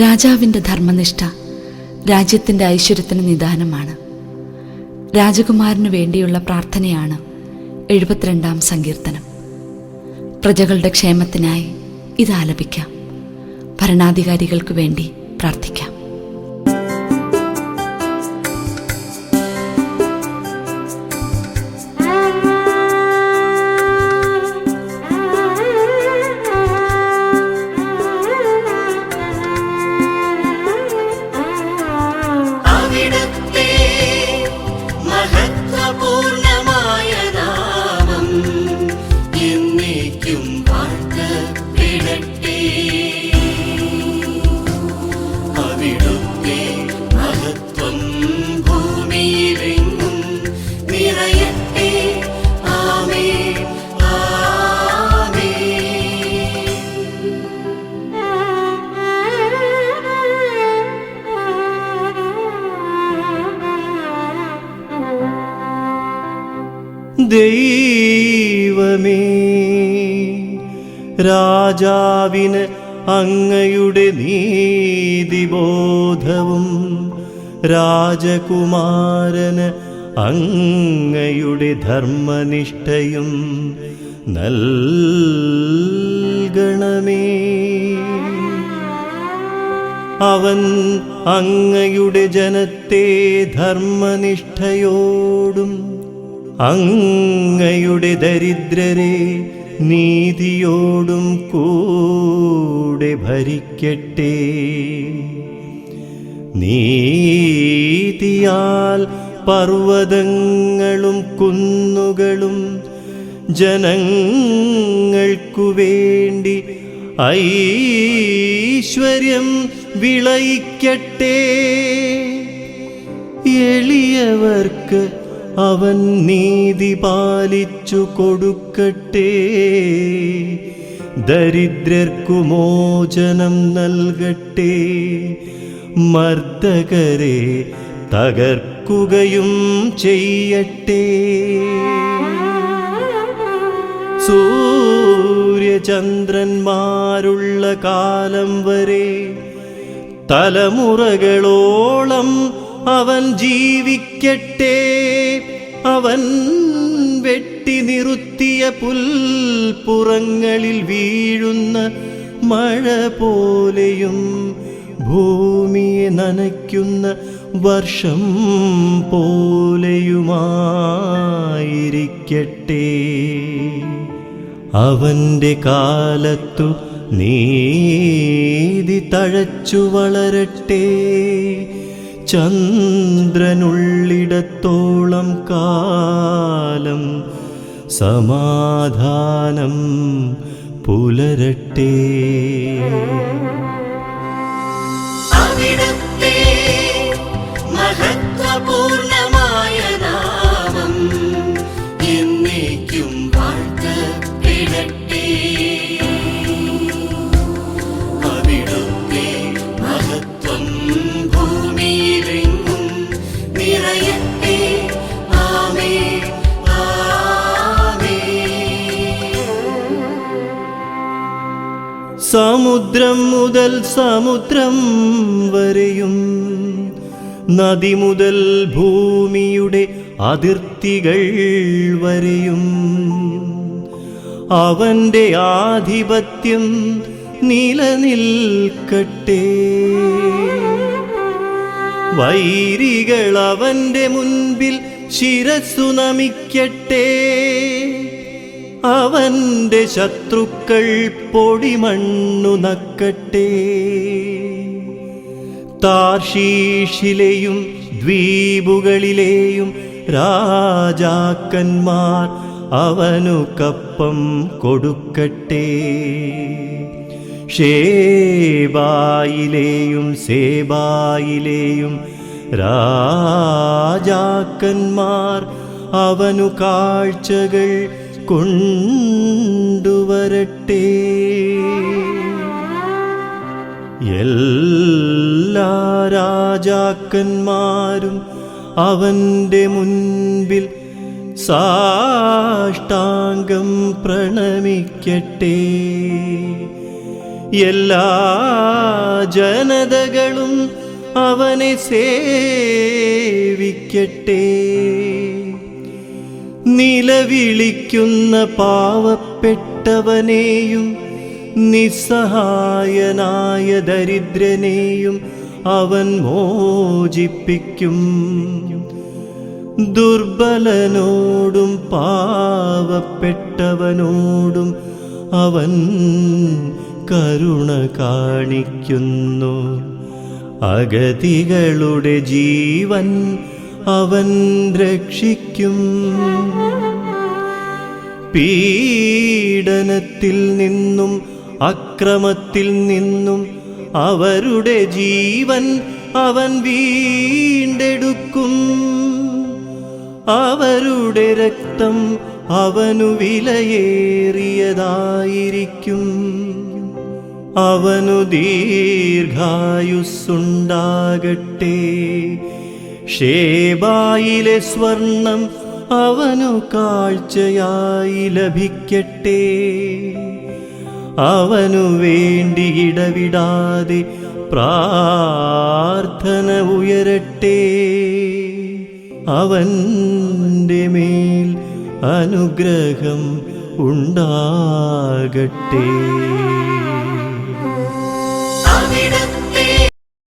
രാജാവിന്റെ ധർമ്മനിഷ്ഠ രാജ്യത്തിന്റെ ഐശ്വര്യത്തിന് നിദാനമാണ്. രാജകുമാരന് വേണ്ടിയുള്ള പ്രാർത്ഥനയാണ് എഴുപത്തിരണ്ടാം സങ്കീർത്തനം. പ്രജകളുടെ ക്ഷേമത്തിനായി ഇത് ആലപിക്കാം. ഭരണാധികാരികൾക്ക് വേണ്ടി പ്രാർത്ഥിക്കാം. நமக்கு விரட்டி அவிடுத்தே மகத்துவம் பூமியிலெங்கும் நிறையட்டே ஆமே ஆமே தெய்வமே. രാജാവിന് അങ്ങയുടെ നീതിബോധവും രാജകുമാരന് അങ്ങയുടെ ധർമ്മനിഷ്ഠയും നൽകണമേ. അവൻ അങ്ങയുടെ ജനത്തെ ധർമ്മനിഷ്ഠയോടും അങ്ങയുടെ ദരിദ്രരെ നീതിയോടും കൂടെ ഭരിക്കട്ടെ. നീതിയാൽ പർവതങ്ങളും കുന്നുകളും ജനങ്ങൾക്കു വേണ്ടി ഐശ്വര്യം വിളയിക്കട്ടെ. എളിയവർക്ക് അവൻ നീതി പാലിച്ചു കൊടുക്കട്ടെ. ദരിദ്രർക്കു മോചനം നൽകട്ടെ. മർദ്ദകരെ തകർക്കുകയും ചെയ്യട്ടെ. സൂര്യചന്ദ്രന്മാരുള്ള കാലം വരെ തലമുറകളോളം അവൻ ജീവിക്കട്ടെ. അവൻ വെട്ടി നിറുത്തിയ പുൽപ്പുറങ്ങളിൽ വീഴുന്ന മഴ പോലെയും ഭൂമിയെ നനയ്ക്കുന്ന വർഷം പോലെയുമായിരിക്കട്ടെ. അവന്റെ കാലത്തു നീതി തഴച്ചു വളരട്ടെ. ചന്ദ്രനുള്ളിടത്തോളം കാലം സമാധാനം പുലരട്ടെ. അവിടുത്തെ സമുദ്രം മുതൽ സമുദ്രം വരെയും നദി മുതൽ ഭൂമിയുടെ അതിർത്തികൾ വരെയും. അവന്റെ ആധിപത്യം നിലനിൽക്കട്ടെ. വൈരികൾ അവന്റെ മുൻപിൽ ശിരസ്സു നമിക്കട്ടെ. അവന്റെ ശത്രുക്കൾ പൊടിമണ്ണു നക്കട്ടെ. താർഷീഷിലെയും ദ്വീപുകളിലെയും രാജാക്കന്മാർ അവനു കപ്പം കൊടുക്കട്ടെ. ഷേബായിലെയും സേബായിലെയും രാജാക്കന്മാർ അവനു കാഴ്ചകൾ കൊണ്ടുവരട്ടെ. എല്ലാ രാജാക്കന്മാരും അവന്റെ മുൻപിൽ സാഷ്ടാംഗം പ്രണമിക്കട്ടെ. എല്ലാ ജനതകളും അവനെ സേവിക്കട്ടെ. നിലവിളിക്കുന്ന പാവപ്പെട്ടവനെയും നിസ്സഹായനായ ദരിദ്രനെയും അവൻ മോചിപ്പിക്കും. ദുർബലനോടും പാവപ്പെട്ടവനോടും അവൻ കരുണ കാണിക്കുന്നു. അഗതികളുടെ ജീവൻ അവൻ രക്ഷിക്കും. പീഡനത്തിൽ നിന്നും അക്രമത്തിൽ നിന്നും അവരുടെ ജീവൻ അവൻ വീണ്ടെടുക്കും. അവരുടെ രക്തം അവനു വിലയേറിയതായിരിക്കും. അവനു ദീർഘായുസ്സുണ്ടാകട്ടെ. ഷേബായിലെ സ്വർണം അവനു കാഴ്ചയായി ലഭിക്കട്ടെ. അവനു വേണ്ടി ഇടവിടാതെ പ്രാർത്ഥന ഉയരട്ടെ. അവന്റെ മേൽ അനുഗ്രഹം ഉണ്ടാകട്ടെ.